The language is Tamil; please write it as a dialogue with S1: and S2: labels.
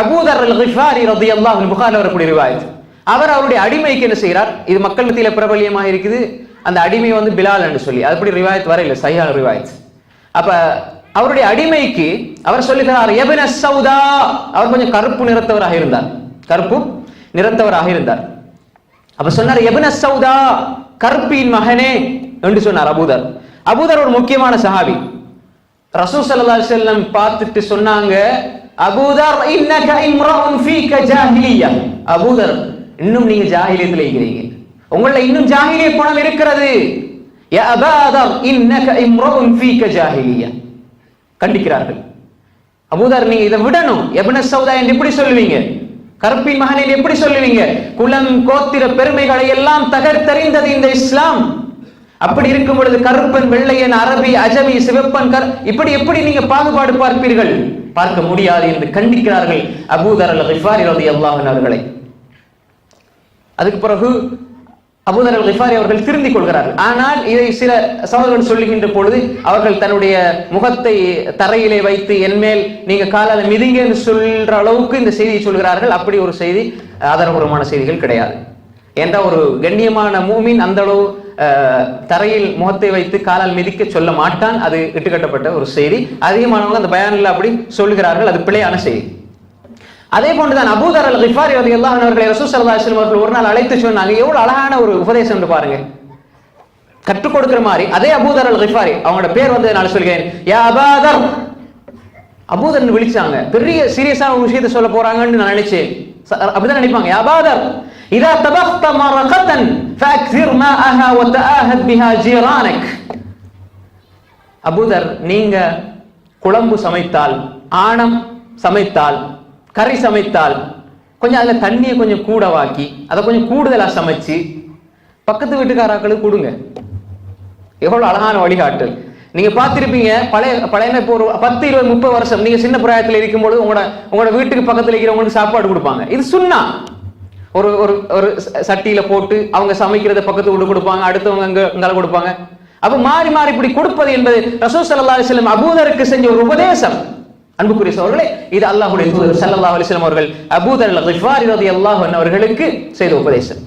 S1: அபூதர் அல் ஹிஃபாரி ரதி அல்லாஹ் புகாரில் வரக்கூடிய ரிவாயத். அவர் அவருடைய அடிமைக்கு என்ன செய்கிறார்? இது மக்கள் மத்தியில் பிரபல்யமாக இருக்குது. அந்த அடிமை வந்து பிலால் என்று சொல்லி. அதுபடி ரிவாயத் வர இல்லை சையான ரிவாயத். அப்ப அவருடைய அடிமைக்கு அவர் சொல்லுகிறார் எபின சவுதா அவர் கொஞ்சம் கருப்பு நிறத்தவராக இருந்தார். கருப்பு நிறத்தவராக இருந்தார். அப்ப சொன்னார் எபின சவுதா கருப்பின் மகனே என்று சொன்னார் அபூதர். அபூதர் ஒரு முக்கியமான சஹாபி. ரசூ சல்லா செல்லம் பார்த்துட்டு சொன்னாங்க அபூதர் இன்னக இம்ரவுன் ஃபீக ஜாஹிலியா. அபூதர் இன்னும் நீங்க ஜாஹிலியத்தில் இருக்கிறீங்க. உங்கள இன்னும் ஜாஹிலிய குணம் இருக்கிறது. யா அபாதர் இன்னக இம்ரவுன் ஃபீக ஜாஹிலியா. கண்டிக்கிறார்கள். அபூதர் நீங்க இதை விடணும். எபன சௌதா என்று எப்படி சொல்லுவீங்க? கருப்பின் மகனின் எப்படி சொல்லுவீங்க? குலம் கோத்திர பெருமைகளை எல்லாம் தகர்த்தறிந்தது இந்த இஸ்லாம். அப்படி இருக்கும் பொழுது கருப்பன் வெள்ளையன் அரபி அஜமி சிவப்பன் கர் இப்படி எப்படி நீங்க பாகுபாடு பார்ப்பீர்கள்? பார்க்க முடியாது என்று கண்டிக்கிறார்கள் அபூதர் அல் கிஃபாரி ரலியல்லாஹு அல்லாஹன் அவர்களை. அதுக்கு பிறகு அபூதர் அல் கிஃபாரி அவர்கள் திருந்திக் கொள்கிறார்கள். ஆனால் இதை சில சகோதரர்கள் சொல்லுகின்ற பொழுது அவர்கள் தன்னுடைய முகத்தை தரையிலே வைத்து என்மேல் நீங்க காலால மிதிங்க என்று சொல்ற அளவுக்கு இந்த செய்தியை சொல்கிறார்கள். அப்படி ஒரு செய்தி ஆதாரபூர்வமான செய்திகள் கிடையாது. என்ற ஒரு கண்ணியமான மூமின் அந்த அளவு தரையில் முகத்தை வைத்து காலால் மிதிக்க சொல்ல மாட்டான். அது இட்டுக்கட்டப்பட்ட ஒரு செய்தி. அதிகமானவங்க அந்த பயானில் அப்படி சொல்லுகிறார்கள். அது பிழையான செய்தி. அதே போன்றுதான் அபூதர் அல் ரிஃபாரி ரலியல்லாஹு அன்ஹு அவர்களை ரசூ ஸல்லல்லாஹு அவர்கள் ஒரு நாள் அழைத்து சொன்னாங்க. எவ்வளவு அழகான ஒரு உபதேசம் என்று பாருங்க கற்றுக் கொடுக்கிற மாதிரி அதே அபூதர் அல் ரிஃபாரி அவங்களோட பேர் வந்து நான் சொல்கிறேன். யா அபாதர். அபூதர்னு விழிச்சாங்க. பெரிய சீரியஸான ஒரு விஷயத்தை சொல்ல போறாங்கன்னு நான் நினைச்சேன். அப்படிதான் நினைப்பாங்க. யா அபாதர். இதா தபக்த மரகத்தன் ஃபஅக்ஸிர் ஒத்த வதஆஹத் பிஹா ஜீரானக் அபுதர் நீங்க குழம்பு சமைத்தால் ஆணம் சமைத்தால் கறி சமைத்தால் கொஞ்சம் அதுல தண்ணியை கொஞ்சம் கூடவாக்கி அதை கொஞ்சம் கூடுதலா சமைச்சு பக்கத்து வீட்டுக்காராக்களுக்கு கொடுங்க. எவ்வளவு அழகான வழிகாட்டல். நீங்க பார்த்திருப்பீங்க பழைய பழைய இப்போ ஒரு பத்து இருபது முப்பது வருஷம் நீங்க சின்ன பிராயத்தில் இருக்கும்போது உங்களோட உங்களோட வீட்டுக்கு பக்கத்தில் இருக்கிறவங்களுக்கு சாப்பாடு கொடுப்பாங்க. இது சுண்ணா. ஒரு ஒரு ஒரு ச- சட்டியில போட்டு அவங்க சமைக்கிறத பக்கத்து வீட்டு கொடுப்பாங்க அடுத்தவங்க அங்க அங்கால கொடுப்பாங்க. அப்ப மாறி மாறி இப்படி கொடுப்பது என்பது ரசூ சல்லா அலிஸ்லம் அபூதருக்கு செஞ்ச ஒரு உபதேசம். அன்புக்குரிய சோழர்களே இது அல்லாஹுடைய தூதர் சல்லா அலைஹி அவர்கள் அபூதர் அல்லாஹ் கிஃபாரி அவர்களுக்கு செய்த உபதேசம்.